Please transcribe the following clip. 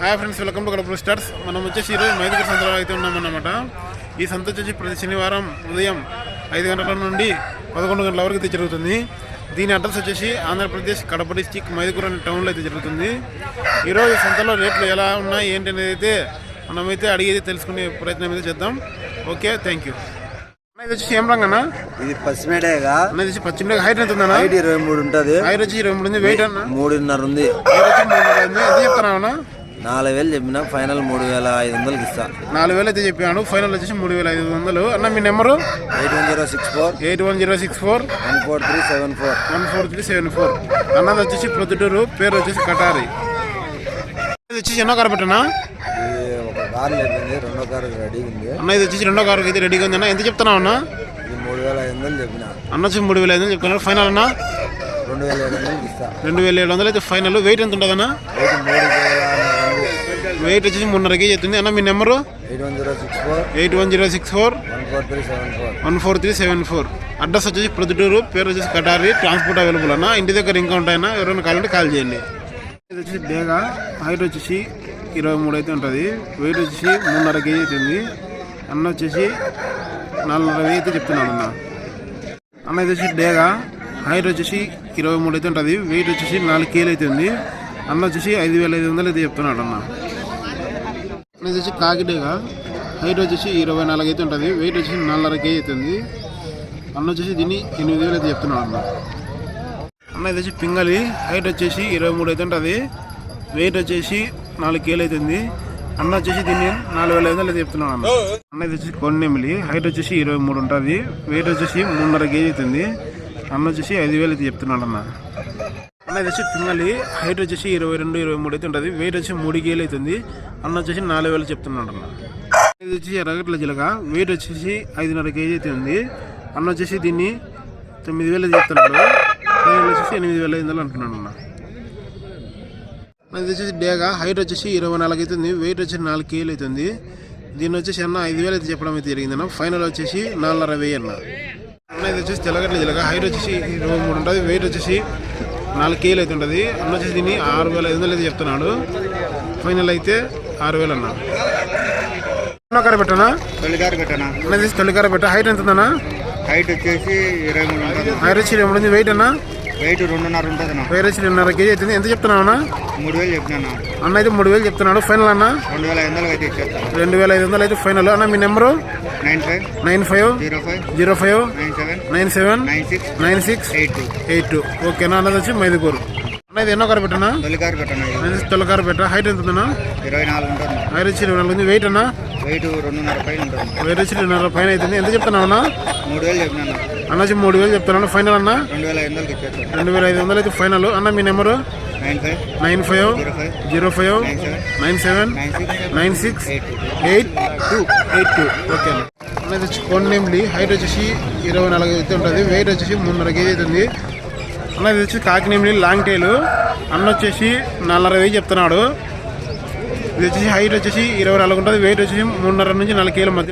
Hi friends welcome to Gadapa stars. మనం వచ్చేసి ఈరోజు మైదుగురు సంతలో అయితే ఉన్నామన్నమాట. ఈ సంత వచ్చేసి ప్రతి శనివారం ఉదయం ఐదు గంటల నుండి పదకొండు గంటల వరకు అయితే జరుగుతుంది. దీని అడ్రస్ వచ్చేసి ఆంధ్రప్రదేశ్ కడప డిస్టిక్ మైదుగురు అనే టౌన్లో అయితే జరుగుతుంది. ఈరోజు సంతలో రేట్లు ఎలా ఉన్నాయి ఏంటి అనేది అయితే మనమైతే అడిగేది తెలుసుకునే ప్రయత్నం అయితే చేద్దాం. ఓకే థ్యాంక్ యూ ఇది వచ్చేసి ఏం రంగు అన్న? ఇది అన్న ఇది హైట్ ఎంత ఉందన్న? హైట్ ఇరవై మూడు ఉంటది. హైట్ వచ్చి ఇరవై మూడు ఉంది. వెయిట్ అన్న? మూడున్నర ఉంది. హైట్ వచ్చి మూడున్నర ఉంది. ఎంత నాలుగు వేలు చెప్పిన ఫైనల్ మూడు వేల ఐదు వందలకి ఇస్తా నాలుగు వేలు అయితే చెప్పాను ఫైనల్ వచ్చేసి మూడు వేల ఐదు వందలు. అన్న మీ number? Eight one zero six four. Eight one zero six four. One four three seven four. One four three seven four. అన్నది వచ్చేసి ప్రొద్దుటూరు పేరు వచ్చేసి కటారి. వచ్చేసి ఎన్నో కారు పెట్టనా ఒక కారు లేపింది రెండో కారు రెడీ ఉంది అన్న ఇది వచ్చేసి రెండో కారు అయితే రెడీగా ఉంది అన్న. ఎంత చెప్తున్నావు అన్న? ఇది మూడు వేల ఐదు వందలు చెప్పిన. అన్న వచ్చి మూడు వేల ఐదు వందలు చెప్తున్నారు ఫైనల్ అన్న? రెండు వేల ఏడు వందలకి ఇస్తా రెండు వేల ఏడు వందలు అయితే ఫైనల్ వెయిట్ ఎంత ఉంటుంది అన్న మూడు వేల వెయిట్ వచ్చేసి మూడున్నర కేజీ అవుతుంది అన్న మీ number? Eight one zero six four. One four. Three seven four. Address వచ్చేసి ప్రొద్దుటూరు పేరు వచ్చేసి కటారి ట్రాన్స్పోర్ట్ అవైలబుల్ అన్న. ఇంటి దగ్గర ఇంకా ఉంటాయన్నా ఎవరైనా కావాలంటే కాల్ చేయండి. ఇది వచ్చేసి బేగా హైట్ వచ్చేసి ఇరవై మూడు అయితే ఉంటుంది. వెయిట్ వచ్చేసి మూడున్నర కేజీ అవుతుంది అన్న వచ్చేసి నాలుగున్నర వెయ్యి అయితే చెప్తున్నాను అన్న. అన్న ఇది వచ్చేసి డేగా హైట్ వచ్చేసి ఇరవై మూడు అయితే ఉంటుంది. వెయిట్ వచ్చేసి నాలుగు కేజీలు అవుతుంది అన్న వచ్చేసి ఐదు వేల ఐదు వందలు అయితే చెప్తున్నాడు అన్న. అన్న ఇది వచ్చి కాకిడేగా. హైట్ వచ్చేసి ఇరవై నాలుగు అయితే ఉంటుంది. వెయిట్ వచ్చేసి నాలుగున్నర కేజీ అవుతుంది. అన్న వచ్చేసి దీన్ని ఎనిమిది వేలు అయితే చెప్తున్నాడు అన్న. అన్న ఇది వచ్చి పింగళి హైట్ వచ్చేసి ఇరవై మూడు అయితే ఉంటుంది. వెయిట్ వచ్చేసి నాలుగు కేలు అవుతుంది. అన్న వచ్చేసి దీన్ని నాలుగు వేల ఐదు వందలు చెప్తున్నాను చెప్తున్నాడు అన్న. అన్న ఇది వచ్చేసి కొన్నెమిలి. హైట్ వచ్చేసి ఇరవై మూడు ఉంటుంది. వెయిట్ వచ్చేసి మూడున్నర కేజీ అవుతుంది. అన్న వచ్చేసి ఐదు వేలు అయితే చెప్తున్నాడు అన్న. అన్న ఇది వచ్చి పింగళి హైట్ వచ్చేసి ఇరవై రెండు ఇరవై మూడు అయితే ఉంటుంది. వెయిట్ వచ్చి మూడు కేలు అవుతుంది. అన్న వచ్చేసి నాలుగు వేలు చెప్తున్నాడు అన్న. ఇది వచ్చి ఎర్రగట్ల జిలక. వెయిట్ వచ్చేసి ఐదున్నర కేజీ అయితే ఉంది. అన్న వచ్చేసి దీన్ని తొమ్మిది వేలు చెప్తున్నాడు. వచ్చేసి ఎనిమిది వేల ఐదు వందలు అంటున్నాడు అన్న. ఇది వచ్చేసి డేగ. హైట్ వచ్చేసి ఇరవై నాలుగు అవుతుంది వెయిట్ వచ్చేసి నాలుగు కేలు అవుతుంది దీన్ని వచ్చేసి అన్న ఐదు వేలు అయితే చెప్పడం అయితే జరిగింది అన్న. ఫైనల్ వచ్చేసి నాలుగున్నర వెయ్యి అన్న. అన్న ఇది వచ్చేసి తెల్లగట్ల జిలక. హైట్ వచ్చేసి ఇరవై మూడు ఉంటుంది. వెయిట్ వచ్చేసి నాలుగు కేజీలు అయితే ఉంటుంది. అన్న వచ్చేసి దీన్ని ఆరు వేల ఐదు వందలు అయితే చెప్తున్నాడు. ఫైనల్ అయితే ఆరు వేలు అన్న. తొలికార పెట్టనా? తొలిగారు పెట్టనా? అన్నది తొలికార పెట్ట. హైట్ ఎంత ఉందన్నా హైట్ వచ్చేసి ఇరవై మూడు హైట్ వచ్చి ఇరవై మూడు వెయిట్ అన్న? వెయిట్ రెండున్నర ఉంటుంది నా వెయిట్ వచ్చి రెండున్నర కేజీ అవుతుంది. ఎంత చెప్తున్నావు అన్న? మూడు వేలు చెప్పినా అన్న అయితే మూడు వేలు చెప్తున్నాడు. ఫైనల్ అన్న? రెండు వేల ఐదు వందలు అయితే ఇచ్చేస్తాను. రెండు వేల ఐదు వందలు అయితే ఫైనల్ అన్న మీ number? Nine five nine five zero five zero five nine seven nine seven nine six nine six eight two. Eight two. ఓకేనా అన్నది వచ్చి మైదుకూరు. అన్న ఇది ఎన్నో కారు పెట్టనా తొలిగారు పెట్టనా. అన్నది తొలకారు పెట్ట. హైట్ ఎంత ఉందన్నా? ఇరవై నాలుగు ఉంటుంది. హైట్ వచ్చి ఇరవై నాలుగు ఉంది. వెయిట్ అన్న? వెయిట్ రెండున్నర పైన ఉంటుంది. వెయిట్ వచ్చి రెండున్నర పైన అవుతుంది. ఎంత చెప్తున్నావు అన్న? మూడు వేలు చెప్పినా అన్న వచ్చి మూడు వేలు చెప్తున్నాను. ఫైనల్ అన్న? రెండు వేల ఐదు వేల వందలు అయితే ఫైనల్ అన్న మీ number? Nine five. Zero five. Nine seven. Nine six. Eight two. Eight two. Okay అన్న. అనేది వచ్చి కొన్నేంబ్లి హైట్ వచ్చేసి ఇరవై నాలుగు అయితే ఉంటుంది. వెయిట్ వచ్చేసి మూడున్నర కేజీ అవుతుంది అన్నది వచ్చి కాకినేమిలి లాంగ్ టైల్ అన్న వచ్చేసి నాలుగున్నర వెయ్యి చెప్తున్నాడు. ఇది వచ్చేసి హైట్ వచ్చేసి ఇరవై నాలుగు ఉంటుంది. వెయిట్ వచ్చేసి మూడున్నర నుంచి నాలుగు మధ్య